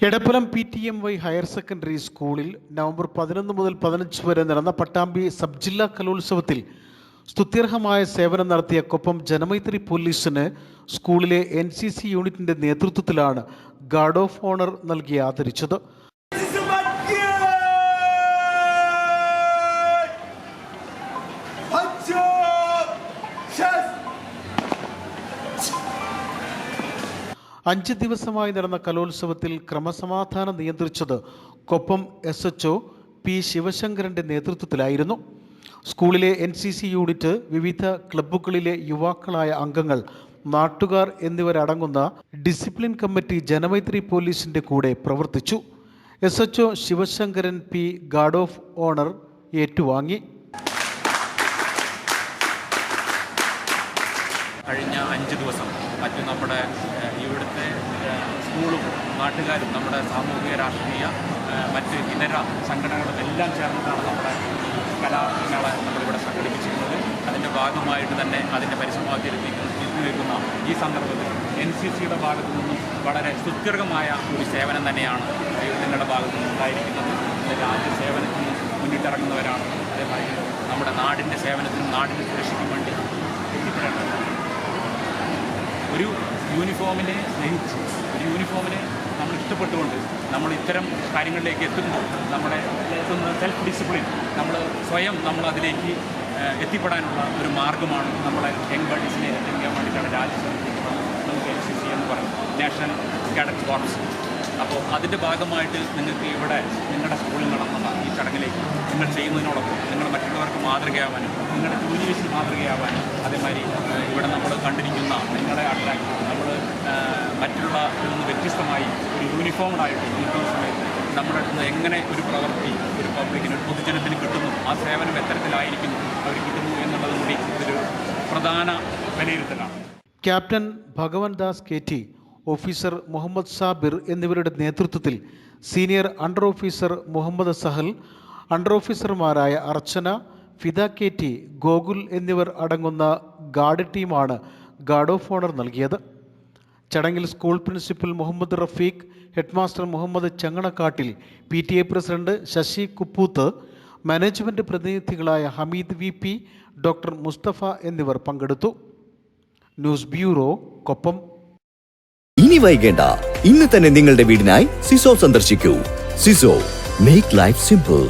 Edappalam P T M Y higher secondary സ്കൂളിൽ November പതിനൊന്ന് മുതൽ പതിനഞ്ച് വരെ നടന്ന പട്ടാമ്പി സബ് ജില്ലാ കലോത്സവത്തിൽ സ്തുത്യർഹമായ സേവനം നടത്തിയ കൊപ്പം ജനമൈത്രി പോലീസിന് സ്കൂളിലെ എൻ സി സി യൂണിറ്റിന്റെ നേതൃത്വത്തിലാണ് ഗാർഡ് ഓഫ് ഓണർ നൽകി ആദരിച്ചത്. അഞ്ച് ദിവസമായി നടന്ന കലോത്സവത്തിൽ ക്രമസമാധാനം നിയന്ത്രിച്ചത് കൊപ്പം എസ് എച്ച് പി ശിവശങ്കരന്റെ നേതൃത്വത്തിലായിരുന്നു. സ്കൂളിലെ എൻ സി സി യൂണിറ്റ് വിവിധ ക്ലബ്ബുകളിലെ യുവാക്കളായ അംഗങ്ങൾ നാട്ടുകാർ എന്നിവരടങ്ങുന്ന ഡിസിപ്ലിൻ കമ്മിറ്റി ജനമൈത്രി പോലീസിന്റെ കൂടെ പ്രവർത്തിച്ചു. S H Sivasankaran P guard of honour ഏറ്റുവാങ്ങി. കഴിഞ്ഞ അഞ്ച് ദിവസം മറ്റു നമ്മുടെ ഇവിടുത്തെ സ്കൂളും നാട്ടുകാരും നമ്മുടെ സാമൂഹിക രാഷ്ട്രീയ മറ്റ് ഇതര സംഘടനകളും എല്ലാം ചേർന്നിട്ടാണ് നമ്മുടെ കലാമേള നമ്മളിവിടെ സംഘടിപ്പിച്ചിരുന്നത് അതിന്റെ ഭാഗമായിട്ട് തന്നെ അതിന്റെ എത്തി നിൽക്കുന്ന ഈ സന്ദർഭത്തിൽ എൻ സി സിയുടെ ഭാഗത്തു നിന്നും വളരെ സുദീർഘമായ ഒരു സേവനം തന്നെയാണ് നിങ്ങളുടെ ഭാഗത്തു നിന്നും ഉണ്ടായിരിക്കുന്നത്. ഇത് രാജ്യ സേവനത്തിന് മുന്നിട്ടിറങ്ങുന്നവരാണ്. അതേമാതിരി നമ്മുടെ നാടിന്റെ സേവനത്തിനും നാടിന്റെ സുരക്ഷയ്ക്കും വേണ്ടി ഒരു യൂണിഫോമിനെ സ്നേഹിച്ച്. ഒരു യൂണിഫോമിനെ നമ്മൾ ഇഷ്ടപ്പെട്ടുകൊണ്ട് നമ്മൾ ഇത്തരം കാര്യങ്ങളിലേക്ക് എത്തുമ്പോൾ നമ്മുടെ എത്തുന്ന സെൽഫ് ഡിസിപ്ലിൻ നമ്മൾ സ്വയം നമ്മൾ അതിലേക്ക് എത്തിപ്പെടാനുള്ള ഒരു മാർഗമാണ് നമ്മളെ യങ് ബഡീസിനെ എത്തിക്കാൻ വേണ്ടിയിട്ടാണ് രാജ്യസഭ നമുക്ക് എൻ സി സി എന്ന് പറയും നാഷണൽ കാഡറ്റ് കോർപ്സ് അപ്പോൾ അതിന്റെ ഭാഗമായിട്ട് നിങ്ങൾക്ക് ഇവിടെ നിങ്ങളുടെ സ്കൂളിൽ നടന്ന ഈ ചടങ്ങിലേക്ക് നിങ്ങൾ ചെയ്യുന്നതിനോടൊപ്പം നിങ്ങൾ മാതൃകയാവാനും നിങ്ങളുടെ ജോലി വെച്ച് മാതൃകയാവാനും അതേമാതിരി ഇവിടെ നമ്മൾ കണ്ടിരിക്കുന്ന നിങ്ങളെ അട്രാക്ട് നമ്മൾ മറ്റുള്ള നിന്ന് വ്യത്യസ്തമായി ഒരു യൂണിഫോംഡായിട്ട് നിൽക്കുന്ന സമയത്ത് നമ്മുടെ അടുത്ത് എങ്ങനെ ഒരു പ്രവൃത്തി ഒരു പബ്ലിക്കിന് ഒരു പൊതുജനത്തിന് കിട്ടുന്നു ആ സേവനം എത്തരത്തിലായിരിക്കുന്നു അവർ കിട്ടുന്നു എന്നുള്ളത് കൂടി ഇതൊരു പ്രധാന വിലയിരുത്തലാണ്. Captain Bhagavan Das K T officer Muhammad Sabir എന്നിവരുടെ നേതൃത്വത്തിൽ senior under officer Muhammad Sahal under ഓഫീസർമാരായ അർച്ചന ഫിദ കെ ടി ഗോകുൽ എന്നിവർ അടങ്ങുന്ന ഗാർഡ് ടീമാണ് ഗാർഡ് ഓഫ് ഓണർ നൽകിയത്. ചടങ്ങിൽ school principal Muhammad Rafeeq headmaster Muhammad Changanakkattil P T A president Sasi Kuppooth management പ്രതിനിധികളായ Hameed V P doctor Musthafa എന്നിവർ പങ്കെടുത്തു. News bureau Koppam. ഇനി വൈകേണ്ട. ഇന്ന് തന്നെ നിങ്ങളുടെ വീടിനായി സിസോ സന്ദർശിക്കൂ. സിസോ മേക്ക് ലൈഫ് സിമ്പിൾ